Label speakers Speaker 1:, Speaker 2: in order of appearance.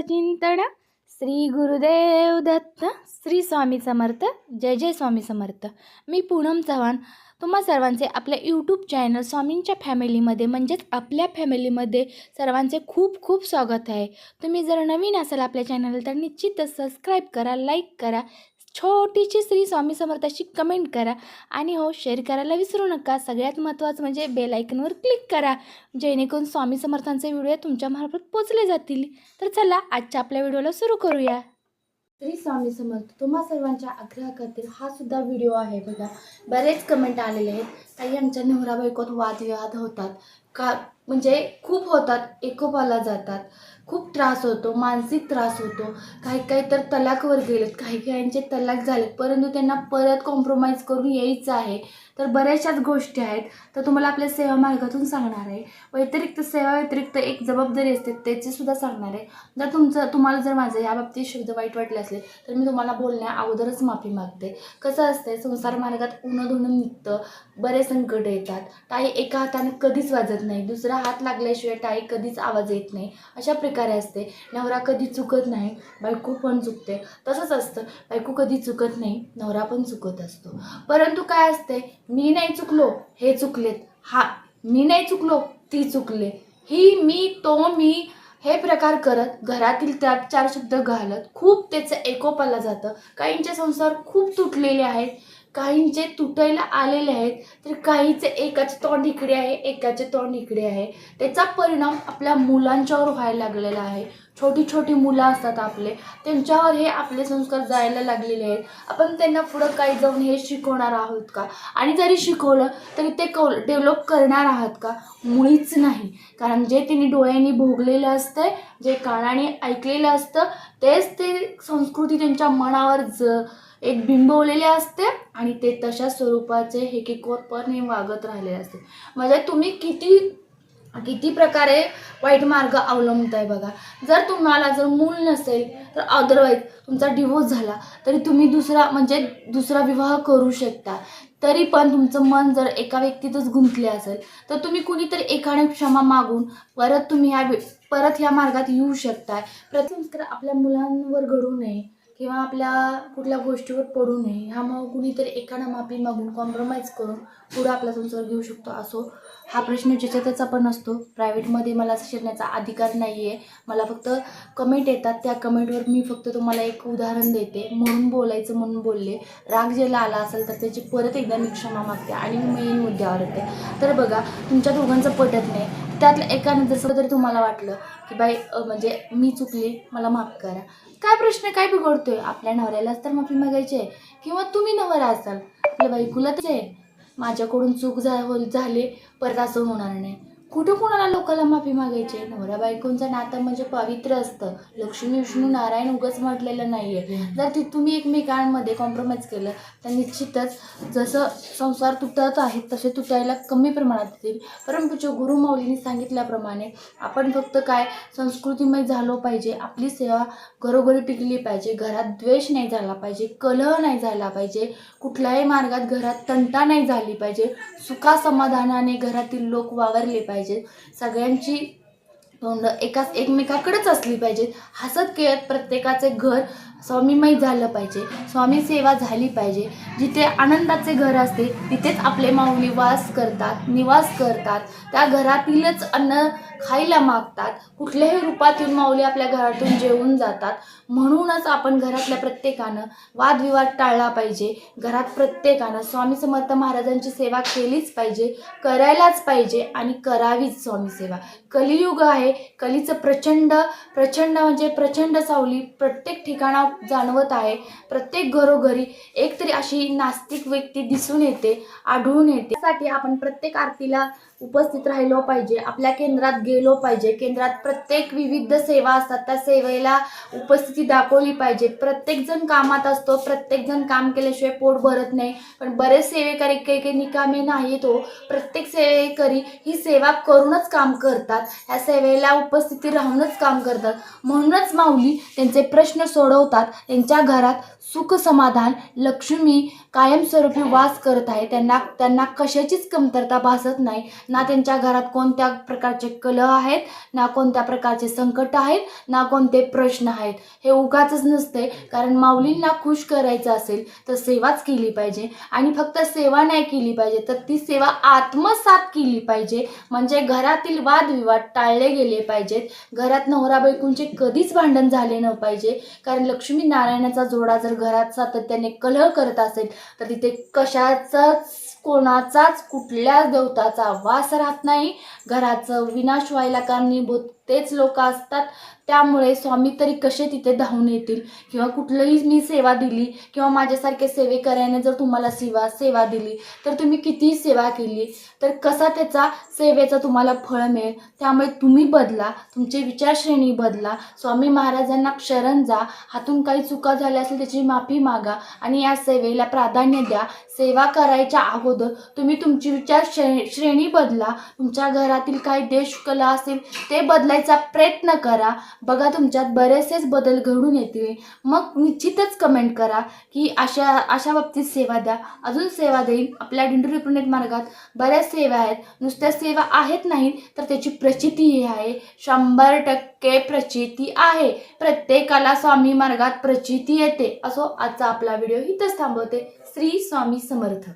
Speaker 1: चिंतन श्री गुरुदेव दत्त श्री स्वामी समर्थ जय जय स्वामी समर्थ. मी पूनम चव्हाण. तुम्हा सर्वांचे आपल्या यूट्यूब चॅनल स्वामींच्या फॅमिलीमध्ये म्हणजेच आपल्या फॅमिलीमध्ये सर्वांचे खूप खूप स्वागत आहे. तुम्ही जर नवीन असाल आपल्या चॅनल तर निश्चितच सबस्क्राईब करा लाईक करा छोटीशी श्री स्वामी समर्थाशी कमेंट करा. आणि हो शेअर करायला विसरू नका. सगळ्यात महत्त्वाचं म्हणजे बेल आयकनवर क्लिक करा. जेणेकरून स्वामी समर्थांचे व्हिडिओ तुमच्यामार्फत पोचले जातील. तर चला आजच्या आपल्या व्हिडिओला सुरू करूया. श्री स्वामी समर्थ तुम्हा सर्वांच्या आग्रह करतील हा सुद्धा व्हिडिओ आहे बघा. बरेच कमेंट आलेले आहेत. काही आमच्या नवरा बायकोत वादविवाद होतात? का म्हणजे खूप होतात एकोपाला जातात. खूप त्रास होतो मानसिक त्रास होतो. काही काही तर तलाकवर गेलेत काही काहींचे तलाक झालेत. परंतु त्यांना परत कॉम्प्रोमाइज करून यायचं आहे. तर बऱ्याचशाच गोष्टी आहेत. तर तुम्हाला आपल्या सेवा मार्गातून सांगणार आहे. व्यतिरिक्त सेवा व्यतिरिक्त एक जबाबदारी असते त्याची सुद्धा सांगणार आहे. जर तुमचं तुम्हाला जर माझं या बाबतीत शब्द वाईट वाटले असले तर मी तुम्हाला बोलण्या अगोदरच माफी मागते. कसं असतंय संसार मार्गात उन्हा धुणं निघतं. बरे संकट येतात. टाळी एका हाताने कधीच वाजत नाही. दुसरा हात लागल्याशिवाय टाळी कधीच आवाज येत नाही. अशा प्रकारे असते. नवरा कधी चुकत नाही बायको पण चुकते. तसंच असतं. बायको कधी चुकत नाही नवरा पण चुकत असतो. परंतु काय असते? मी नाही चुकलो हे चुकलेत. हा मी नाही चुकलो ती चुकले. ही मी तो मी हे प्रकार करत घरातील त्यात चार शब्द घालत खूप त्याचं एकोपाला जातं. काहींचे संसार खूप तुटलेले आहेत. काहींचे तुटायला आलेले आहेत तर काहीचे एकाचे तोंड इकडे आहे एकाचे तोंड इकडे आहे. त्याचा परिणाम आपल्या मुलांच्यावर व्हायला लागलेला आहे. छोटी छोटी मुलं असतात आपले. त्यांच्यावर हे आपले संस्कार जायला लागलेले आहेत. आपण त्यांना पुढं काही जाऊन हे शिकवणार आहोत का? आणि जरी शिकवलं तरी ते कौ डेव्हलप करणार आहात का? मुळीच नाही. कारण जे त्यांनी डोळ्यांनी भोगलेलं असतं जे कानाने ऐकलेलं असतं तेच ते संस्कृती त्यांच्या मनावर ज एक बिंबवलेले असते आणि ते तशा स्वरूपाचे हेकेकोरपणे वागत राहिलेले असते. म्हणजे तुम्ही किती किती प्रकारे वाईट मार्ग अवलंबताय बघा. जर तुम्हाला जर मूल नसेल तर अदरवाईज तुमचा डिवोर्स झाला तरी तुम्ही दुसरा म्हणजे दुसरा विवाह करू शकता. तरी पण तुमचं मन जर एका व्यक्तीतच गुंतले असेल तर तुम्ही कुणीतरी एकाने क्षमा मागून परत तुम्ही ह्या परत ह्या मार्गात येऊ शकताय. प्रतिसंस्कार आपल्या मुलांवर घडू नये. किंवा आपल्या कुठल्या गोष्टीवर पडू नये. ह्यामुळं कुणीतरी एकानं माफी मागून कॉम्प्रोमाइज करून पुढे आपला संसार घेऊ शकतो असो हा प्रश्न ज्याच्यातचा त्याचा पण असतो. प्रायव्हेटमध्ये मला शिरण्याचा अधिकार नाही आहे मला फक्त कमेंट येतात. त्या कमेंटवर मी फक्त तुम्हाला एक उदाहरण देते. म्हणून बोलायचं म्हणून बोलले. राग ज्याला आला असेल तर त्याची परत एकदा मी क्षमा मागते आणि मी मेन मुद्द्यावर येते. तर बघा तुमच्या दोघांचं पटत नाही. त्यातलं एकानं जसं तरी तुम्हाला वाटलं की बाई म्हणजे मी चुकली मला माफ करा. काय प्रश्न काय बिघडतोय? आपल्या नवऱ्यालाच तर माफी मागायची आहे. किंवा तुम्ही नवरा असाल आपल्या बाई कुलाच आहे. माझ्याकडून चूक झा झाली परत असं होणार नाही. कुठं कुणाला लोकाला माफी मागायची आहे? नवरा बायकोंचं नातं म्हणजे पवित्र असतं. लक्ष्मी विष्णू नारायण उगच म्हटलेलं नाही आहे जर ते तुम्ही एकमेकांमध्ये कॉम्प्रोमाइज केलं तर निश्चितच जसं संसार तुटत आहेत तसे तुटायला कमी प्रमाणात येतील. परंतु गुरु माऊलींनी सांगितल्याप्रमाणे आपण फक्त काय संस्कृतीमय झालो पाहिजे आपली सेवा घरोघरी टिकली पाहिजे घरात द्वेष नाही झाला पाहिजे कलह नाही झाला पाहिजे कुठल्याही मार्गात घरात तंटा नाही झाली पाहिजे सुखा समाधानाने घरातील लोक वावरले पाहिजे. पाहिजे. सगळ्यांची तोंड एकाच एकमेकाकडेच असली पाहिजे हसत खेळत प्रत्येकाचे घर स्वामीमय झालं पाहिजे. स्वामी सेवा झाली पाहिजे. जिथे आनंदाचे घर असते तिथेच आपले माऊली वास करतात निवास करतात. त्या घरातीलच अन्न खायला मागतात. कुठल्याही रूपात येऊन माऊली आपल्या घरातून जेवून जातात. म्हणूनच आपण घरातल्या प्रत्येकानं वादविवाद टाळला पाहिजे. घरात प्रत्येकानं स्वामी समर्थ महाराजांची सेवा केलीच पाहिजे करायलाच पाहिजे आणि करावीच स्वामी सेवा. कलियुग आहे कलीचं प्रचंड प्रचंड म्हणजे प्रचंड सावली प्रत्येक ठिकाणा जाणवत आहे. प्रत्येक घरोघरी एक तरी अशी नास्तिक व्यक्ती दिसून येते आढळून येते. त्यासाठी आपण प्रत्येक आरतीला उपस्थित राहिलो पाहिजे. आपल्या केंद्रात गेलो पाहिजे. केंद्रात प्रत्येक विविध सेवा असतात. त्या सेवेला उपस्थिती दाखवली पाहिजे. प्रत्येकजण कामात असतो. प्रत्येकजण काम केल्याशिवाय पोट भरत नाही. पण बरेच सेवेकरी काही काही निकामी नाही तो हो. प्रत्येक सेवेकरी ही सेवा करूनच काम करतात. ह्या सेवेला उपस्थिती राहूनच काम करतात. म्हणूनच माऊली त्यांचे प्रश्न सोडवतात. त्यांच्या घरात सुख समाधान लक्ष्मी कायमस्वरूपी वास करत आहे. त्यांना त्यांना कशाचीच कमतरता भासत नाही. ना त्यांच्या घरात कोणत्या प्रकारचे कलह आहेत ना कोणत्या प्रकारचे संकट आहेत ना कोणते प्रश्न आहेत. हे उगाच नसते कारण माऊलींना खुश करायचं असेल तर सेवाच केली पाहिजे. आणि फक्त सेवा नाही केली पाहिजे तर ती सेवा आत्मसात केली पाहिजे. म्हणजे घरातील वादविवाद टाळले गेले पाहिजेत. घरात नवरा बायकोंचे कधीच भांडण झाले न पाहिजे. कारण लक्ष्मी नारायणाचा जोडा जर घरात सातत्याने कलह करत असेल तर तिथे कशाचाच कोणाचाच कुठल्याच देवताचा वास राहत नाही. घराचं विनाश व्हायला कारणीभूत तेच लोक असतात. त्यामुळे स्वामी तरी कसे तिथे धावून येतील? किंवा कुठलंही मी सेवा दिली किंवा माझ्यासारखे सेवेकऱ्याने जर तुम्हाला सेवा सेवा दिली तर तुम्ही कितीही सेवा केली तर कसा त्याचा सेवेचा तुम्हाला फळ मिळेल? त्यामुळे तुम्ही बदला तुमचे विचारश्रेणी बदला. स्वामी महाराजांना शरण जा. हातून काही चुका झाल्या असेल त्याची माफी मागा आणि या सेवेला प्राधान्य द्या. सेवा करायच्या अगोदर तुम्ही तुमची विचार श्रे श्रेणी बदला. तुमच्या घरातील काही देशकला असेल ते बदलायचा प्रयत्न करा. बघा तुमच्यात बरेचसेच बदल घडून येतील. मग निश्चितच कमेंट करा की अशा अशा बाबतीत सेवा द्या. अजून सेवा देईल आपल्या डिंडोरी पुणे मार्गात बऱ्याच सेवा आहेत. नुसत्या सेवा आहेत नाही तर त्याची प्रचितीही आहे. शंभर टक्के प्रचिती आहे. प्रत्येकाला स्वामी मार्गात प्रचिती येते. असो आजचा आपला व्हिडिओ इथंच थांबवते. श्री स्वामी समर्थ.